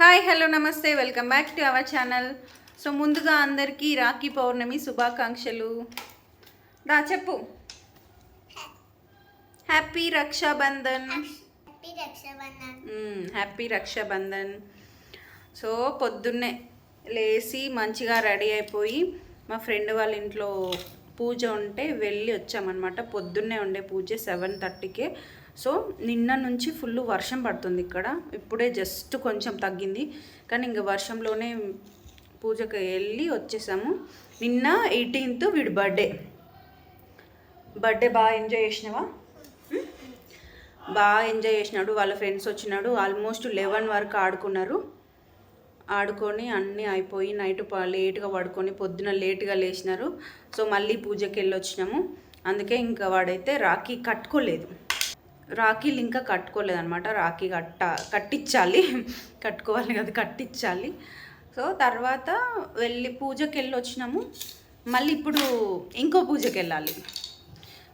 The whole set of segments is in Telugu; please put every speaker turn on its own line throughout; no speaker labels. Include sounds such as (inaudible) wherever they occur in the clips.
హాయ్ హలో నమస్తే welcome back to our channel. So ముందుగా అందరికీ రాఖీ పౌర్ణమి శుభాకాంక్షలు. రా చెప్పు. Happy Rakshabandhan.
Happy Rakshabandhan.
Hmm, happy Rakshabandhan. So పొద్దున్నే లేచి మంచిగా రెడీ అయిపోయి మా ఫ్రెండ్ వాళ్ళ ఇంట్లో పూజ ఉంటే వెళ్ళి వచ్చామన్నమాట. పొద్దున్నే ఉండే పూజ సెవెన్ థర్టీకే. సో నిన్న నుంచి ఫుల్ వర్షం పడుతుంది ఇక్కడ. ఇప్పుడే జస్ట్ కొంచెం తగ్గింది. కానీ ఇంకా వర్షంలోనే పూజకి వెళ్ళి వచ్చేసాము. నిన్న ఎయిటీన్త్ వీడి బర్త్డే బర్త్డే బాగా ఎంజాయ్ చేసినావా? బాగా ఎంజాయ్ చేసినాడు. వాళ్ళ ఫ్రెండ్స్ వచ్చినాడు. ఆల్మోస్ట్ లెవెన్ వరకు ఆడుకున్నారు. ఆడుకొని అన్నీ అయిపోయి నైట్ లేట్గా పడుకొని పొద్దున లేట్గా లేచినారు. సో మళ్ళీ పూజకి వెళ్ళి వచ్చినాము. అందుకే ఇంకా వాడైతే రాఖీ కట్టుకోలేదు. రాఖీలు ఇంకా కట్టుకోలేదు అనమాట రాఖీ కట్ట కట్టించాలి. (laughs) కట్టుకోవాలి కదా కట్టించాలి. సో తర్వాత వెళ్ళి పూజకి వెళ్ళి వచ్చినాము మళ్ళీ ఇప్పుడు ఇంకో పూజకి వెళ్ళాలి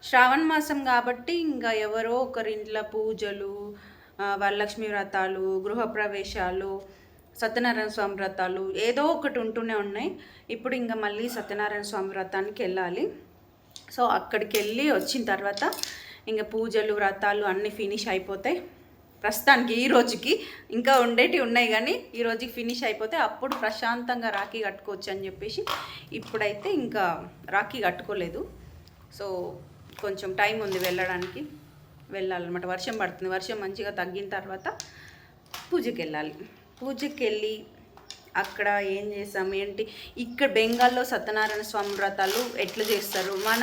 శ్రావణ మాసం కాబట్టి ఇంకా ఎవరో ఒకరి ఇంట్లో పూజలు వరలక్ష్మి వ్రతాలు గృహప్రవేశాలు సత్యనారాయణ స్వామి వ్రతాలు ఏదో ఒకటి ఉంటూనే ఉన్నాయి. ఇప్పుడు ఇంకా మళ్ళీ సత్యనారాయణ స్వామి వ్రతానికి వెళ్ళాలి. సో అక్కడికి వెళ్ళి వచ్చిన తర్వాత ఇంకా పూజలు వ్రతాలు అన్నీ ఫినిష్ అయిపోతాయి. ప్రస్తుతానికి ఈ రోజుకి ఇంకా ఉండేటివి ఉన్నాయి కానీ ఈ రోజుకి ఫినిష్ అయిపోతే అప్పుడు ప్రశాంతంగా రాఖీ కట్టుకోవచ్చు అని చెప్పేసి ఇప్పుడైతే ఇంకా రాఖీ కట్టుకోలేదు. సో కొంచెం టైం ఉంది వెళ్ళడానికి. వెళ్ళాలన్నమాట. వర్షం పడుతుంది. వర్షం మంచిగా తగ్గిన తర్వాత పూజకి వెళ్ళాలి పూజకి వెళ్ళి అక్కడ ఏం చేసాం ఏంటి? ఇక్కడ బెంగాల్లో సత్యనారాయణ స్వామి వ్రతాలు ఎట్లా చేస్తారు? మన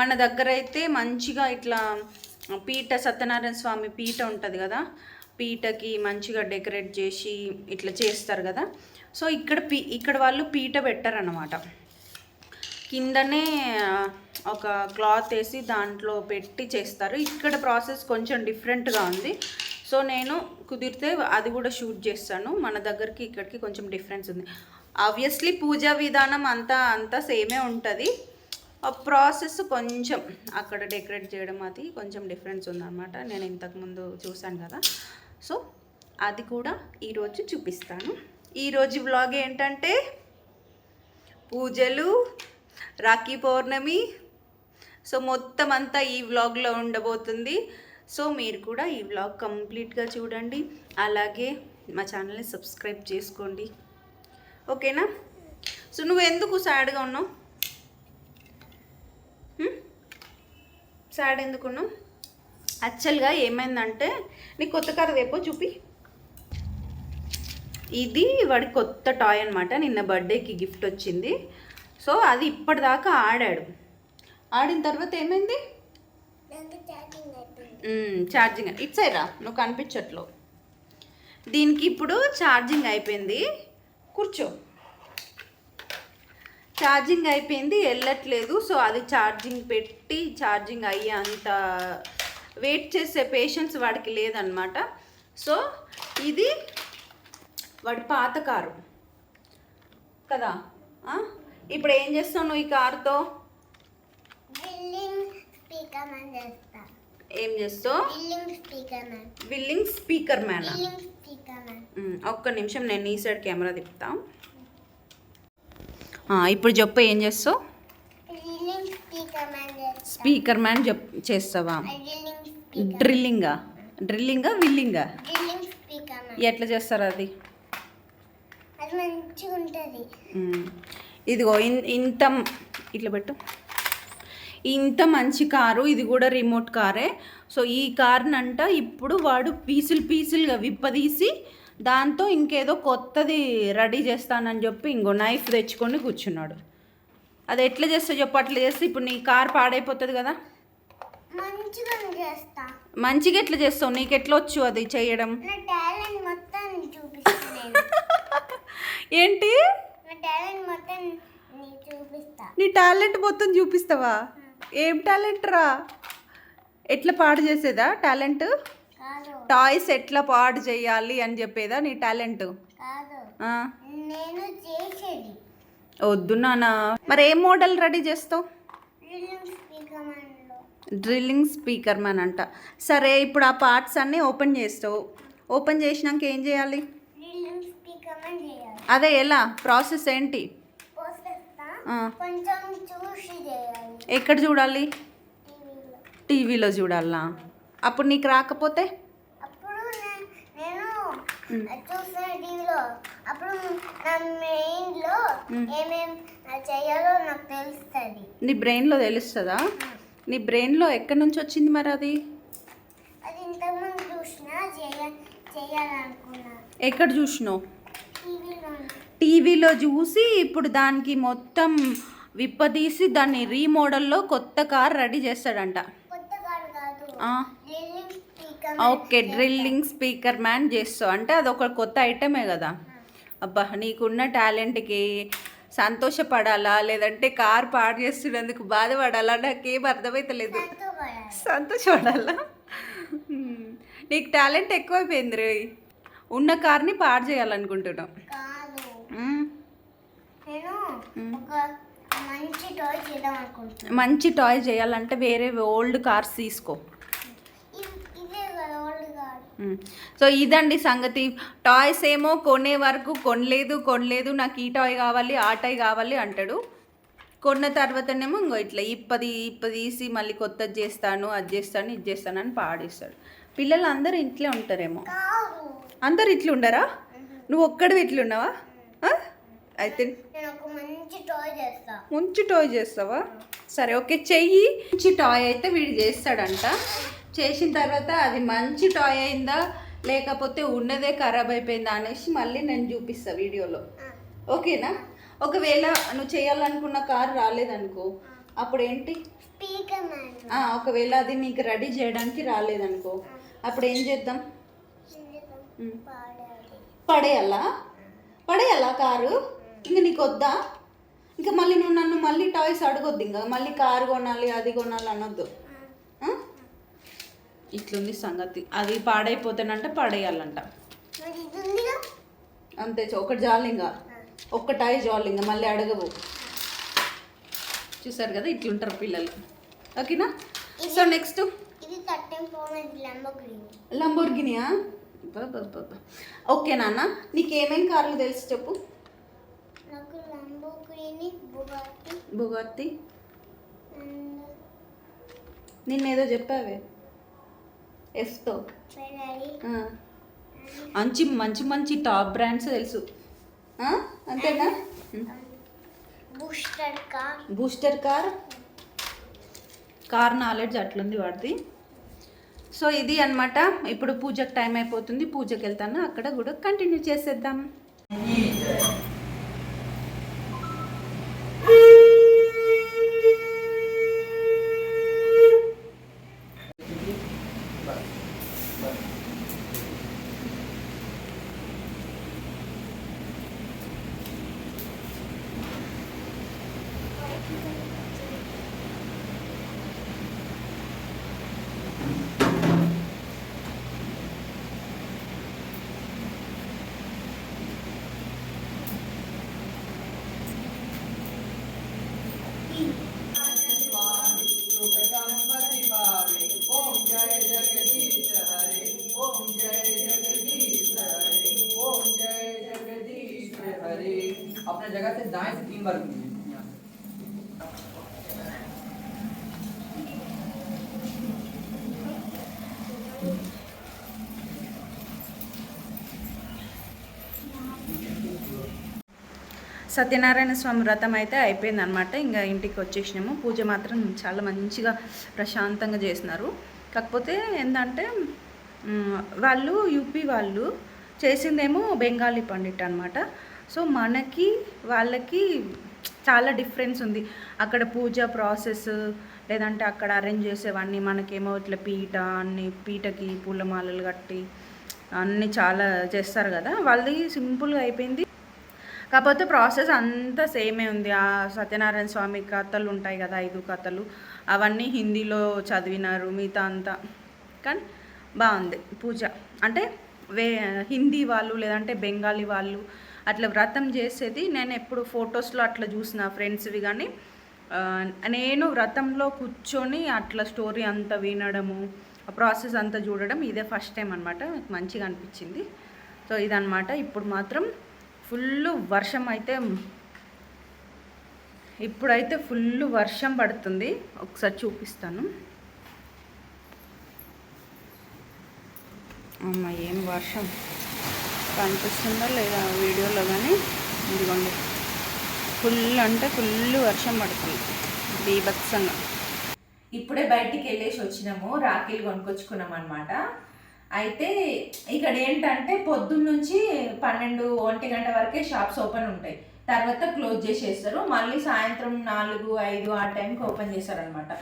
మన దగ్గర అయితే మంచిగా ఇట్లా పీట సత్యనారాయణ స్వామి పీట ఉంటుంది కదా? పీటకి మంచిగా డెకరేట్ చేసి ఇట్లా చేస్తారు కదా? సో ఇక్కడ పీ ఇక్కడ వాళ్ళు పీట పెట్టారనమాట కిందనే ఒక క్లాత్ వేసి దాంట్లో పెట్టి చేస్తారు. ఇక్కడ ప్రాసెస్ కొంచెం డిఫరెంట్గా ఉంది. సో నేను కుదిరితే అది కూడా షూట్ చేస్తాను. మన దగ్గరికి ఇక్కడికి కొంచెం డిఫరెన్స్ ఉంది. ఆబ్వియస్లీ పూజా విధానం అంతా అంతా సేమే ఉంటుంది. ఆ ప్రాసెస్ కొంచెం అక్కడ డెకరేట్ చేయడం అది కొంచెం డిఫరెన్స్ ఉందన్నమాట. నేను ఇంతకుముందు చూశాను కదా. సో అది కూడా ఈరోజు చూపిస్తాను. ఈరోజు వ్లాగ్ ఏంటంటే పూజలు రాఖీ పౌర్ణమి. సో మొత్తం అంతా ఈ వ్లాగ్లో ఉండబోతుంది. సో మీరు కూడా ఈ వ్లాగ్ కంప్లీట్గా చూడండి. అలాగే మా ఛానల్ని సబ్స్క్రైబ్ చేసుకోండి. ఓకేనా? సో నువ్వు ఎందుకు సాడ్గా ఉన్నావు? సాడ్ ఎందుకు ఉన్నావు? యాక్చువల్గా ఏమైందంటే నీకు కొత్త కారు రేపో చూపి. ఇది వాడి కొత్త టాయ్ అనమాట నిన్న బర్త్డేకి గిఫ్ట్ వచ్చింది. సో అది ఇప్పటిదాకా ఆడాడు. ఆడిన తర్వాత ఏమైంది? ఛార్జింగ్. ఇట్స్ రా నువ్వు కనిపించట్లో దీనికి ఇప్పుడు ఛార్జింగ్ అయిపోయింది. కూర్చో. ఛార్జింగ్ అయిపోయింది వెళ్ళట్లేదు. సో అది ఛార్జింగ్ పెట్టి ఛార్జింగ్ అయ్యే అంత వెయిట్ చేసే పేషెన్స్ వాడికి లేదనమాట సో ఇది వాడి పాత కారు. కదా? ఇప్పుడు ఏం చేస్తావు నువ్వు ఈ కారుతో
బిల్లింగ్ స్పీకర్ మ్యాన్ చేస్తా
ఏం చేస్తావు?
Billing speaker man
willing speaker man. ఒక్క నిమిషం నేను ఈ సైడ్ కెమెరా తిప్పుతా. ఆ, ఇప్పుడు చెప్పు ఏం చేస్తావు?
స్పీకర్ మ్యాన్ చేస్తా.
స్పీకర్ మ్యాన్ చెప్ చేస్తావా? డ్రిల్లింగా డ్రిల్లింగా విల్లింగా
బిల్లింగ్ స్పీకర్ మ్యాన్
ఎట్లా చేస్తారు అది. ఇదిగో ఇంత ఇట్లా పెట్టు. ఇంత మంచి కారు ఇది కూడా రిమోట్ కారే. సో ఈ కార్నంట ఇప్పుడు వాడు పీసులు పీసులుగా విప్పదీసి దాంతో ఇంకేదో కొత్తది రెడీ చేస్తానని చెప్పి ఇంకో నైఫ్ తెచ్చుకొని కూర్చున్నాడు. అది ఎట్లా చేస్తా చెప్పు అట్లా చేస్తే ఇప్పుడు నీ కార్ పాడైపోతుంది కదా.
మంచిగా
ఎట్లా చేస్తావు? నీకు ఎట్లా వచ్చు అది చేయడం (laughs) ఏంటి?
నీ టాలెంట్ మొత్తం
చూపిస్తావా? ఏం టాలెంట్ రా? ఎట్లా పాడు చేసేదా టాలెంట్ టాయ్స్ ఎట్లా పాడు చేయాలి అని చెప్పేదా నీ టాలెంట్
నేను
వద్దు నాన్న. మరి ఏం మోడల్ రెడీ చేస్తావు? డ్రిల్లింగ్ స్పీకర్ మ్యాన్ అంట. సరే ఇప్పుడు ఆ పార్ట్స్ అన్నీ ఓపెన్ చేస్తావు. ఓపెన్ చేసినాక ఏం చేయాలి? అదే ఎలా? ప్రాసెస్ ఏంటి.
కొంచెం చూసి చేయాలి.
ఎక్కడ చూడాలి?
టీవీలో
చూడాలా? అప్పుడు నీకు రాకపోతే?
నే- నేను చూసిన టీవీలో. అప్పుడు నా మెయిన్లో
మ్.
ఏమేం చేయాలో నాకు తెలుస్తుంది.
నీ బ్రెయిన్లో తెలుస్తుందా? నీ బ్రెయిన్లో ఎక్కడి నుంచి వచ్చింది మరి అది?
అది ఇంతకుముందు చూసినా చేయ చేయాలనుకున్నా.
ఎక్కడ చూసినావు?
టీవీలో
చూసి ఇప్పుడు దానికి మొత్తం విప్పదీసి దాన్ని రీమోడల్లో కొత్త కార్ రెడీ చేస్తాడంట. ఓకే డ్రిల్లింగ్ స్పీకర్ మ్యాన్ చేస్తావు అంటే అది ఒక కొత్త ఐటమే కదా. అబ్బా నీకున్న టాలెంట్కి సంతోషపడాలా? లేదంటే కార్ పాడు చేస్తున్నందుకు బాధపడాలా? నాకేం అర్థమైతలేదు. సంతోషపడాలా. నీకు టాలెంట్ ఎక్కువైపోయింది రే. ఉన్న కార్ని పాడు చేయాలనుకుంటున్నావు.
మంచి టాయ్ చేద్దాం అనుకుంటున్నా.
మంచి టాయ్ చేయాలంటే వేరే ఓల్డ్ కార్స్ తీసుకో. సో ఇదండి సంగతి. టాయ్స్ ఏమో కొనే వరకు కొనలేదు కొనలేదు నాకు ఈ టాయ్ కావాలి ఆ టాయ్ కావాలి అంటాడు. కొన్న తర్వాతనేమో ఇంకో ఇట్లా ఇప్పది ఇప్పది తీసి మళ్ళీ కొత్తది చేస్తాను అది చేస్తాను ఇది చేస్తాను అని పాడేస్తాడు. పిల్లలు అందరూ ఇంట్లో ఉంటారేమో. అందరు ఇట్లా ఉండరా నువ్వు ఒక్కడివి ఇట్లా ఉన్నావా ఆ? అయితే
మంచి టాయ్ చేస్తా.
మంచి టాయ్ చేస్తావా? సరే ఓకే చెయ్యి. మంచి టాయ్ అయితే వీడు చేస్తాడంట. చేసిన తర్వాత అది మంచి టాయ్ అయిందా? లేకపోతే ఉన్నదే ఖరాబ్ అయిపోయిందా అనేసి మళ్ళీ నేను చూపిస్తా వీడియోలో. ఓకేనా? ఒకవేళ నువ్వు చేయాలనుకున్న కార్ రాలేదనుకో అప్పుడు ఏంటి ఒకవేళ అది నీకు రెడీ చేయడానికి రాలేదనుకో అప్పుడు ఏం చేద్దాం? పడేయాలా. పడేయాలా కారు? ఇంకా నీకు వద్దా ఇంకా మళ్ళీ నువ్వు నన్ను మళ్ళీ టాయ్స్ అడగొద్దు ఇంకా. మళ్ళీ కారు కొనాలి అది కొనాలి అనొద్దు? ఇట్లుంది సంగతి. అది పాడైపోతేనంట పడేయాలంట. అంతే ఒకటి చాలు ఇంకా ఒక్క టాయ్ చాలు ఇంకా మళ్ళీ అడగవు. చూసారు కదా ఇట్లుంటారు పిల్లలు. ఓకేనా? So next? లంబోర్గినియా? ఓకే నాన్న నీకు ఏమేం కార్లు తెలుసు చెప్పు.
నాకు లంబోగిని బుగాటి అండ్
నిన్నేదో చెప్పావే. ఎఫ్తో మంచి మంచి మంచి టాప్ బ్రాండ్స్ తెలుసు? అంతేనా?
Booster car
booster car car knowledge అట్లుంది వాడిది. సో ఇది అన్నమాట. ఇప్పుడు పూజకు టైం అయిపోతుంది. పూజకి వెళ్తాను అక్కడ కూడా కంటిన్యూ చేసేద్దాం. సత్యనారాయణ స్వామి వ్రతం అయితే అయిపోయింది అనమాట ఇంకా ఇంటికి వచ్చేసినాము. పూజ మాత్రం చాలా మంచిగా ప్రశాంతంగా చేసినారు. కాకపోతే ఏంటంటే వాళ్ళు యూపీ వాళ్ళు చేసిందేమో బెంగాలీ పండిట్ అనమాట సో మనకి వాళ్ళకి చాలా డిఫరెన్స్ ఉంది. అక్కడ పూజ ప్రాసెస్ లేదంటే అక్కడ అరేంజ్ చేసేవన్నీ మనకేమో ఇట్లా పీట అన్ని పీటకి పూలమాలలు కట్టి అన్నీ చాలా చేస్తారు కదా. వాళ్ళది సింపుల్గా అయిపోయింది. కాకపోతే ప్రాసెస్ అంతా సేమే ఉంది. ఆ సత్యనారాయణ స్వామి కథలు ఉంటాయి కదా ఐదు కథలు. అవన్నీ హిందీలో చదివినారు మిగతా అంతా. కానీ బాగుంది పూజ. అంటే వే హిందీ వాళ్ళు లేదంటే బెంగాలీ వాళ్ళు అట్లా వ్రతం చేసేది నేను ఎప్పుడు ఫొటోస్లో అట్లా చూసిన ఫ్రెండ్స్వి కానీ నేను వ్రతంలో కూర్చొని అట్లా స్టోరీ అంతా వినడము ఆ ప్రాసెస్ అంతా చూడడం ఇదే ఫస్ట్ టైం అనమాట నాకు మంచిగా అనిపించింది. సో ఇదనమాట ఇప్పుడు మాత్రం ఫుల్ వర్షం అయితే ఇప్పుడైతే ఫుల్ వర్షం పడుతుంది. ఒకసారి చూపిస్తాను. అమ్మ ఏం వర్షం? కనిపిస్తుందా లేదా వీడియోలో కానీ? ఇదిగోండి. ఫుల్ అంటే ఫుల్ వర్షం పడుతుంది. బీభత్సంగా. ఇప్పుడే బయటికి వెళ్ళేసి వచ్చినాము. రాఖీలు కొనుక్కొచ్చుకున్నాం అనమాట అయితే ఇక్కడ ఏంటంటే పొద్దున్న నుంచి పన్నెండు ఒంటి గంట వరకే షాప్స్ ఓపెన్ ఉంటాయి. తర్వాత క్లోజ్ చేసేస్తారు. మళ్ళీ సాయంత్రం నాలుగు ఐదు ఆ టైంకి ఓపెన్ చేస్తారనమాట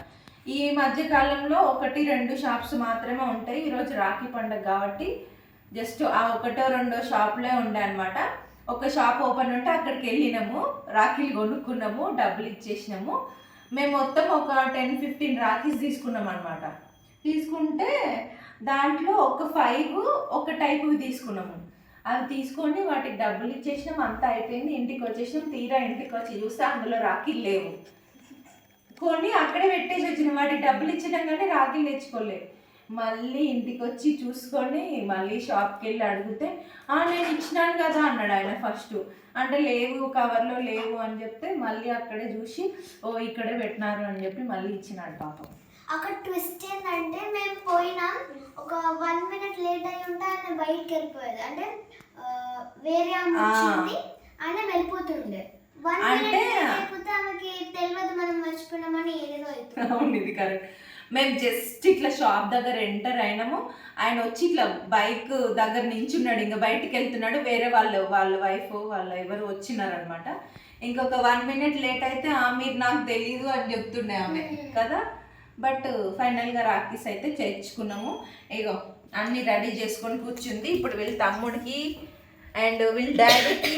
ఈ మధ్య కాలంలో ఒకటి రెండు షాప్స్ మాత్రమే ఉంటాయి. ఈరోజు రాఖీ పండుగ కాబట్టి జస్ట్ ఆ ఒకటో రెండో షాప్లే ఉండే అనమాట ఒక షాప్ ఓపెన్ ఉంటే అక్కడికి వెళ్ళినాము. రాఖీలు కొనుక్కున్నాము. డబ్బులు ఇచ్చేసినాము. మేము మొత్తం ఒక టెన్ ఫిఫ్టీన్ రాఖీస్ తీసుకున్నాం అనమాట తీసుకుంటే దాంట్లో ఒక ఫైవ్ ఒక టైపు తీసుకున్నాము. అవి తీసుకొని వాటికి డబ్బులు ఇచ్చేసినాం అంతా అయిపోయింది. ఇంటికి వచ్చేసినాం తీరా ఇంటికి వచ్చి చూస్తే అందులో రాఖీలు లేవు. కొని అక్కడే పెట్టేసి వచ్చినాం. వాటికి డబ్బులు ఇచ్చినాం కానీ రాఖీలు తెచ్చుకోలేదు. మళ్ళీ ఇంటికి వచ్చి చూసుకొని మళ్ళీ షాప్కి వెళ్ళి అడిగితే "ఆ, నేను ఇచ్చినాను కదా అన్నాడు ఆయన ఫస్ట్ అంటే లేవు కవర్లో లేవు అని చెప్తే మళ్ళీ అక్కడే చూసి ఓ ఇక్కడే పెట్టినారు అని చెప్పి మళ్ళీ ఇచ్చినాడు పాపం.
అక్కడ ట్విస్ట్ ఏంటంటే మేము పోయినాం. ఒక వన్ మినిట్ లేట్ అయి ఉంటే ఆయన బయటికి వెళ్ళిపోయేది అంటే వేరే ఆమె. వచ్చింది. ఆయన వెళ్ళిపోతుండే. వన్
అంటే-
లేకపోతే ఆమెకి తెలియదు మనం మర్చిపోయినామని ఏదేదో అవుతుంది
ఇది కరెక్ట్ మేము జస్ట్ ఇట్లా షాప్ దగ్గర ఎంటర్ అయినాము. ఆయన వచ్చి ఇట్లా బైక్ దగ్గర నించున్నాడు. ఇంకా బయటికి వెళ్తున్నాడు. వేరే వాళ్ళు వాళ్ళ వైఫ్ వాళ్ళ ఎవరు వచ్చినారనమాట. ఇంకొక వన్ మినిట్ లేట్ అయితే "ఆ, మీరు నాకు తెలీదు అని చెప్తుండే ఆమె. కదా? బట్ ఫైనల్గా రాఖీస్ అయితే చేర్చుకున్నాము. ఇగో అన్నీ రెడీ చేసుకొని కూర్చుంది. ఇప్పుడు వీళ్ళ తమ్ముడికి అండ్ వీళ్ళ డాడీకి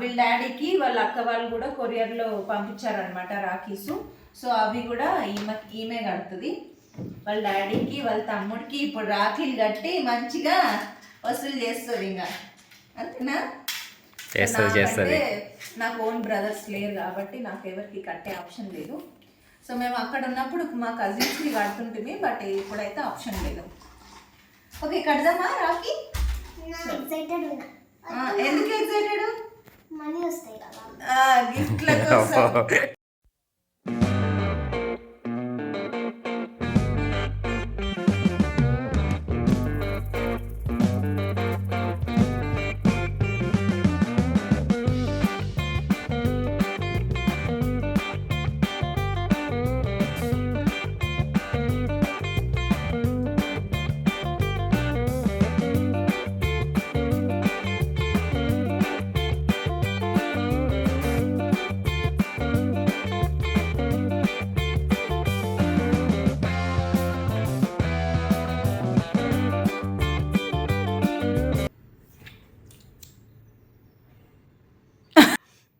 వీళ్ళ డాడీకి వాళ్ళ అక్క వాళ్ళు కూడా కొరియర్లో పంపించారనమాట రాఖీసు. సో అవి కూడా ఈమె ఈమె కడుతుంది. వాళ్ళ డాడీకి వాళ్ళ తమ్ముడికి ఇప్పుడు రాఖీలు కట్టి మంచిగా వసూలు చేస్తుంది ఇంకా. అంతేనా. నాకు ఓన్ బ్రదర్స్ లేరు కాబట్టి నాకు ఎవరికి కట్టే ఆప్షన్ లేదు. సో మేము అక్కడ ఉన్నప్పుడు మా కజిన్స్కి కడుతుంటుంది బట్ ఇప్పుడైతే ఆప్షన్ లేదు. ఓకే కడదామా రాఖీ?
ఎక్సైటెడ్ ఉన్నా.
ఆ, ఎందుకు ఎక్సైటెడ్
మనీ వస్తాయి కదా.
గిఫ్ట్ల కోసం.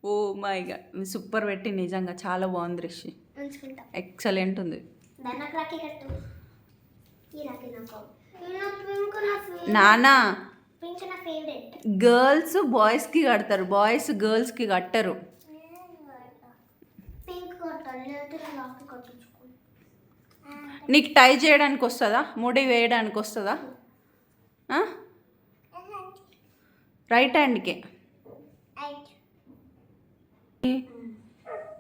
Oh my God. సూపర్ పెట్టి నిజంగా చాలా బాగుంది రిషి. ఎక్సలెంట్ ఉంది. నానా. గర్ల్స్ బాయ్స్కి కడతారు. బాయ్స్ గర్ల్స్కి కట్టరు. నీకు టై చేయడానికి వస్తుందా? ముడి వేయడానికి వస్తుందా? రైట్ హ్యాండ్కే.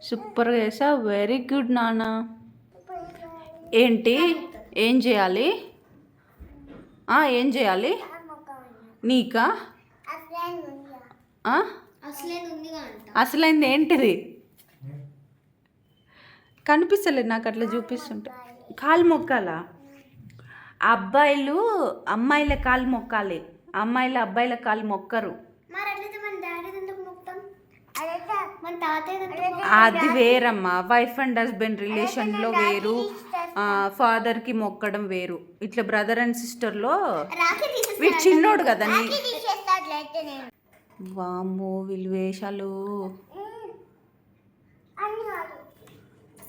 సూపర్గా చేసా. వెరీ గుడ్ నాన్న. ఏంటి? ఏం చేయాలి? ఏం చేయాలి? నీకా? అసలైంది ఏంటిది? కనిపిస్తలేదు నాకు అట్లా చూపిస్తుంటే. కాలు మొక్కాలా? అబ్బాయిలు అమ్మాయిల కాలు మొక్కాలి. అమ్మాయిల అబ్బాయిల కాలు మొక్కరు
మరి అట్లయితే మన డాడీ ఎందుకు మొత్తం మన తాతయ్య ఎందుకు మొక్కుతాం?
అది వేరమ్మా. వైఫ్ అండ్ హస్బెండ్ రిలేషన్లో వేరు. ఫాదర్కి మొక్కడం వేరు. ఇట్లా బ్రదర్ అండ్ సిస్టర్లో వీడు చిన్నోడు కదా వామ్మో వీళ్ళు వేషాలు.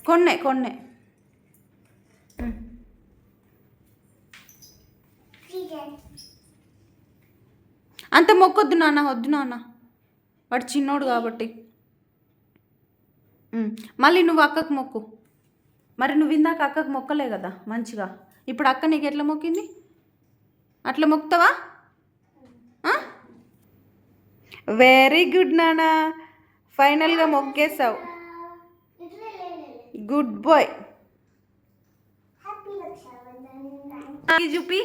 కొన్నే కొన్నే. అంత మొక్కొద్దు నాన్న వద్దు నాన్న. వాడు చిన్నోడు కాబట్టి. మళ్ళీ నువ్వు అక్కకు మొక్కు. మరి నువ్వు ఇందాక అక్కకు మొక్కలే కదా మంచిగా. ఇప్పుడు అక్క నీకు ఎట్లా మొక్కింది? అట్లా మొక్కుతావా? వెరీ గుడ్ నానా. ఫైనల్గా మొక్కేసావు. గుడ్ బాయ్ చూపి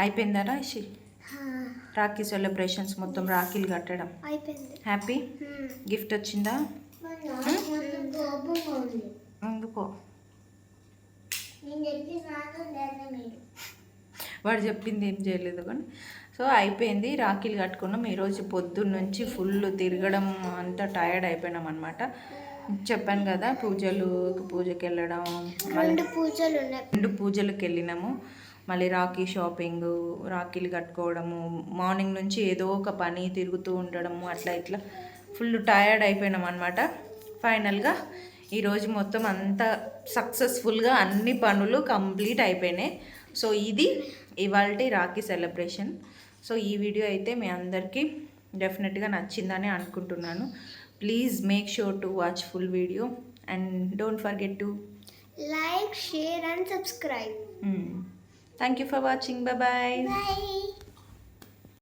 అయిపోయిందా రాశి రాఖీ సెలబ్రేషన్స్ మొత్తం రాఖీలు కట్టడం.
అయిపోయింది.
హ్యాపీ? గిఫ్ట్ వచ్చిందా?
మీరు.
వాడు చెప్పింది ఏం చేయలేదు కానీ. సో అయిపోయింది. రాఖీలు కట్టుకున్నాం. ఈరోజు పొద్దున్న నుంచి ఫుల్ తిరగడం అంతా టయర్డ్ అయిపోయినాం అనమాట చెప్పాను కదా పూజలు పూజకి వెళ్ళడం
రెండు పూజలు ఉన్నాయి.
రెండు పూజలకు వెళ్ళినాము. మళ్ళీ రాఖీ షాపింగ్ రాఖీలు కట్టుకోవడము మార్నింగ్ నుంచి ఏదో ఒక పని తిరుగుతూ ఉండడము అట్లా ఇట్లా ఫుల్ టయర్డ్ అయిపోయినాం అనమాట ఫైనల్గా ఈరోజు మొత్తం అంతా సక్సెస్ఫుల్గా అన్ని పనులు కంప్లీట్ అయిపోయినాయి. సో ఇది ఇవాళ రాఖీ సెలబ్రేషన్. సో ఈ వీడియో అయితే మీ అందరికీ డెఫినెట్గా నచ్చిందని అనుకుంటున్నాను. Please make sure to watch full video and don't forget to
like share and subscribe.
Thank you for watching. Bye bye.
Bye